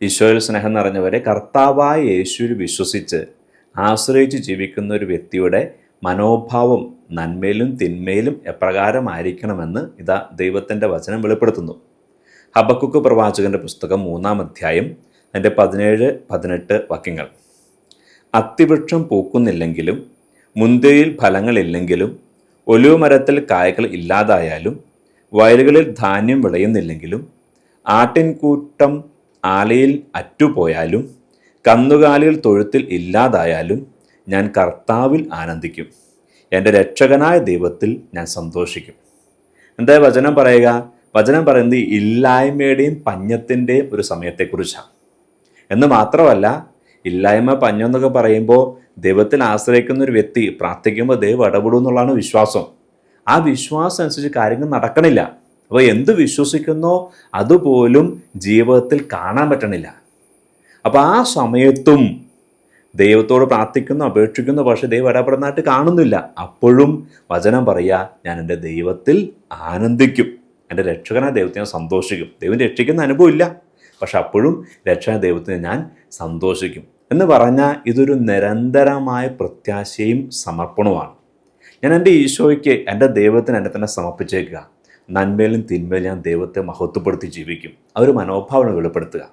ഈശോയിൽ സ്നേഹം നിറഞ്ഞവരെ കർത്താവായ യേശുവിൽ വിശ്വസിച്ച് ആശ്രയിച്ച് ജീവിക്കുന്ന ഒരു വ്യക്തിയുടെ മനോഭാവം നന്മയിലും തിന്മയിലും എപ്രകാരമായിരിക്കണമെന്ന് ഇതാ ദൈവത്തിന്റെ വചനം വെളിപ്പെടുത്തുന്നു. ഹബക്കുക്ക് പ്രവാചകന്റെ പുസ്തകം മൂന്നാം അധ്യായം അതിന്റെ പതിനേഴ് പതിനെട്ട് വാക്യങ്ങൾ. അത്തിവൃക്ഷം പൂക്കുന്നില്ലെങ്കിലും മുന്തിരിയിൽ ഫലങ്ങളില്ലെങ്കിലും ഒലിവുമരത്തിൽ കായകൾ ഇല്ലാതായാലും വയലുകളിൽ ധാന്യം വിളയുന്നില്ലെങ്കിലും ആട്ടിൻകൂട്ടം ആലയിൽ അറ്റുപോയാലും കന്നുകാലികൾ തൊഴുത്തിൽ ഇല്ലാതായാലും ഞാൻ കർത്താവിൽ ആനന്ദിക്കും. എന്റെ രക്ഷകനായ ദൈവത്തിൽ ഞാൻ സന്തോഷിക്കും. എന്താ വചനം പറയുക? വചനം പറയുന്നത് ഇല്ലായ്മയുടെയും പഞ്ഞത്തിന്റെയും ഒരു സമയത്തെക്കുറിച്ചാണ്. എന്ന് മാത്രമല്ല ഇല്ലായ്മ പഞ്ഞം എന്നൊക്കെ പറയുമ്പോൾ ദൈവത്തിൽ ആശ്രയിക്കുന്ന ഒരു വ്യക്തി പ്രാർത്ഥിക്കുമ്പോൾ ദൈവം ഇടപെടും എന്നുള്ളതാണ് വിശ്വാസം. ആ വിശ്വാസം അനുസരിച്ച് കാര്യങ്ങൾ നടക്കണില്ല. അപ്പോൾ എന്ത് വിശ്വസിക്കുന്നോ അതുപോലും ജീവിതത്തിൽ കാണാൻ പറ്റണില്ല. അപ്പോൾ ആ സമയത്തും ദൈവത്തോട് പ്രാർത്ഥിക്കുന്നു അപേക്ഷിക്കുന്നു പക്ഷേ ദൈവം ഇടപെടുന്നതായിട്ട് കാണുന്നില്ല. അപ്പോഴും വചനം പറയുക ഞാൻ എന്റെ ദൈവത്തിൽ ആനന്ദിക്കും. എന്റെ രക്ഷകനായ ദൈവത്തെ ഞാൻ സന്തോഷിക്കും. ദൈവം രക്ഷിക്കുന്ന അനുഭവം ഇല്ല. പക്ഷെ അപ്പോഴും രക്ഷകനായ ദൈവത്തിന് ഞാൻ സന്തോഷിക്കും. എന്ന് പറഞ്ഞാൽ ഇതൊരു നിരന്തരമായ പ്രത്യാശയും സമർപ്പണവുമാണ്. ഞാൻ എന്റെ ഈശോയ്ക്ക് എന്റെ ദൈവത്തിന് എന്നെ തന്നെ സമർപ്പിച്ചേക്കുക. നന്മയിലും തിന്മയിലും ഞാൻ ദൈവത്തെ മഹത്വപ്പെടുത്തി ജീവിക്കും. ആ ഒരു മനോഭാവന വെളിപ്പെടുത്തുക.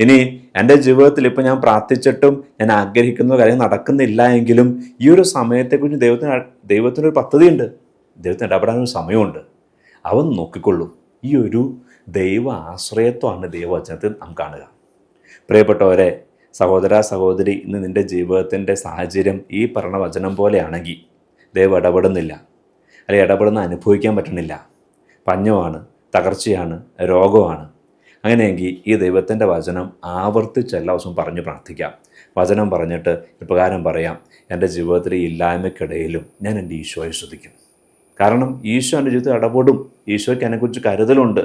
ഇനി എന്റെ ജീവിതത്തിൽ ഇപ്പോൾ ഞാൻ പ്രാർത്ഥിച്ചിട്ടും ഞാൻ ആഗ്രഹിക്കുന്ന കാര്യം നടക്കുന്നില്ല എങ്കിലും ഈ ഒരു സമയത്തെക്കുറിച്ച് ദൈവത്തിന് ദൈവത്തിനൊരു പദ്ധതിയുണ്ട്. ദൈവത്തിന് ഇടപെടാനൊരു സമയമുണ്ട്. അവൻ നോക്കിക്കൊള്ളും. ഈ ഒരു ദൈവ ആശ്രയത്വമാണ് ദൈവവചനത്തിൽ നാം കാണുക. പ്രിയപ്പെട്ടവരെ സഹോദര സഹോദരി ഇന്ന് നിന്റെ ജീവിതത്തിന്റെ സാഹചര്യം ഈ പറഞ്ഞ വചനം പോലെയാണെങ്കിൽ ദൈവം ഇടപെടുന്നില്ല. അല്ലെങ്കിൽ ഇടപെടുന്ന അനുഭവിക്കാൻ പറ്റണില്ല പഞ്ഞമാണ് തകർച്ചയാണ് രോഗമാണ് അങ്ങനെയെങ്കിൽ ഈ ദൈവത്തിന്റെ വചനം ആവർത്തിച്ച് എല്ലാ ദിവസവും പറഞ്ഞ് പ്രാർത്ഥിക്കാം. വചനം പറഞ്ഞിട്ട് ഇപ്രകാരം പറയാം. എന്റെ ജീവിതത്തിലെ ഇല്ലായ്മയ്ക്കിടയിലും ഞാൻ എന്റെ ഈശോയെ ശ്രദ്ധിക്കും. കാരണം ഈശോ എന്റെ ജീവിതത്തിൽ ഇടപെടും. ഈശോയ്ക്ക് എന്നെക്കുറിച്ച് കരുതലുണ്ട്.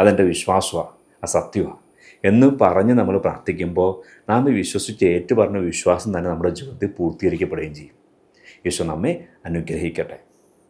അതെന്റെ വിശ്വാസമാണ് ആ സത്യമാണ് എന്ന് പറഞ്ഞ് നമ്മൾ പ്രാർത്ഥിക്കുമ്പോൾ നാം വിശ്വസിച്ച് ഏറ്റു പറഞ്ഞ വിശ്വാസം തന്നെ നമ്മുടെ ജീവിതത്തിൽ പൂർത്തീകരിക്കപ്പെടുകയും ചെയ്യും. ഈശോ നമ്മെ അനുഗ്രഹിക്കട്ടെ.